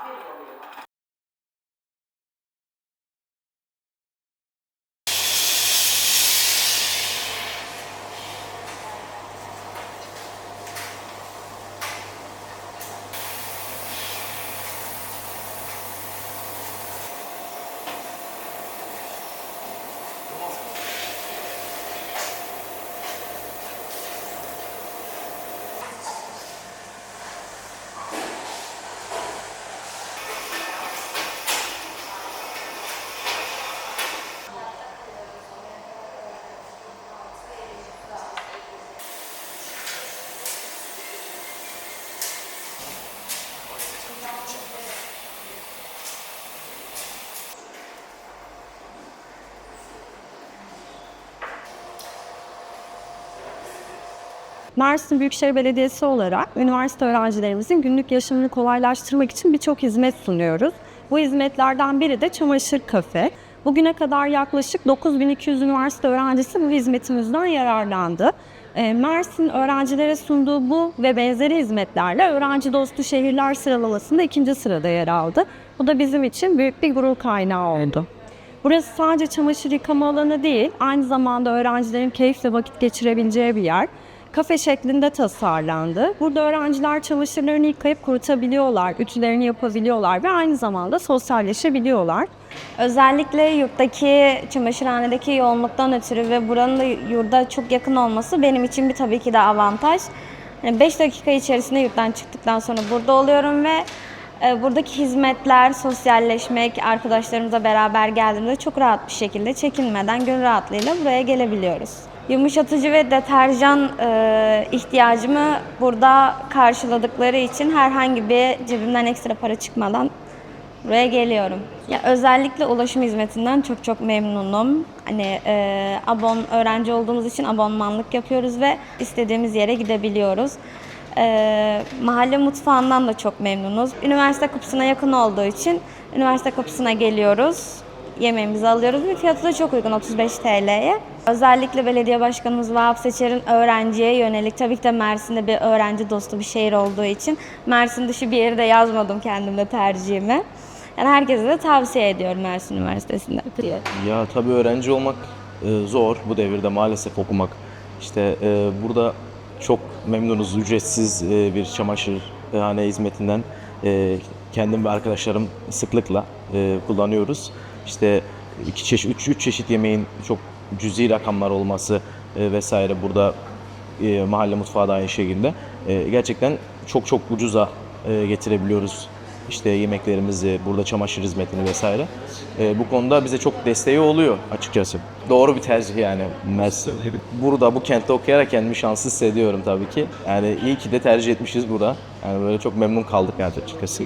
ஆணையம் கொண்டிருக்கிறார் Mersin Büyükşehir Belediyesi olarak üniversite öğrencilerimizin günlük yaşamını kolaylaştırmak için birçok hizmet sunuyoruz. Bu hizmetlerden biri de çamaşır kafe. Bugüne kadar yaklaşık 9200 üniversite öğrencisi bu hizmetimizden yararlandı. E, Mersin öğrencilere sunduğu bu ve benzeri hizmetlerle öğrenci dostu şehirler sıralamasında ikinci sırada yer aldı. Bu da bizim için büyük bir gurur kaynağı oldu. Burası sadece çamaşır yıkama alanı değil, aynı zamanda öğrencilerin keyifle vakit geçirebileceği bir yer. Kafe şeklinde tasarlandı. Burada öğrenciler çamaşırlarını yıkayıp kurutabiliyorlar, ütülerini yapabiliyorlar ve aynı zamanda sosyalleşebiliyorlar. Özellikle yurttaki çamaşırhanedeki yoğunluktan ötürü ve buranın da yurda çok yakın olması benim için bir tabii ki de avantaj. 5 dakika içerisinde yurttan çıktıktan sonra burada oluyorum ve e, buradaki hizmetler, sosyalleşmek, arkadaşlarımızla beraber geldiğimizde çok rahat bir şekilde çekinmeden, gönül rahatlığıyla buraya gelebiliyoruz. Yumuşatıcı ve deterjan e, ihtiyacımı burada karşıladıkları için herhangi bir cebimden ekstra para çıkmadan Buraya geliyorum. Ya özellikle ulaşım hizmetinden çok çok memnunum. Hani e, abon öğrenci olduğumuz için abonmanlık yapıyoruz ve istediğimiz yere gidebiliyoruz. E, mahalle mutfağından da çok memnunuz. Üniversite kapısına yakın olduğu için üniversite kapısına geliyoruz. Yemeğimizi alıyoruz ve fiyatı da çok uygun 35 TL'ye. Özellikle belediye başkanımız Vahap Seçer'in öğrenciye yönelik tabii ki de Mersin'de bir öğrenci dostu bir şehir olduğu için Mersin dışı bir yeri de yazmadım kendimde tercihimi. Yani herkese de tavsiye ediyorum Mersin Üniversitesi'nde. Ya tabii öğrenci olmak e, zor bu devirde maalesef okumak. İşte e, burada çok memnunuz ücretsiz e, bir çamaşırhane hizmetinden kendim ve arkadaşlarım sıklıkla kullanıyoruz. İşte iki çeşit, üç, üç çeşit yemeğin çok cüzi rakamlar olması e, vesaire burada e, mahalle mutfağı da aynı şekilde e, gerçekten çok çok ucuza e, getirebiliyoruz işte yemeklerimizi, burada çamaşır hizmetini vesaire. E, bu konuda bize çok desteği oluyor açıkçası. Doğru bir tercih yani Mersin. Burada bu kentte okuyarak kendimi şanslı hissediyorum tabii ki. Yani iyi ki de tercih etmişiz burada. Yani böyle çok memnun kaldık yani açıkçası.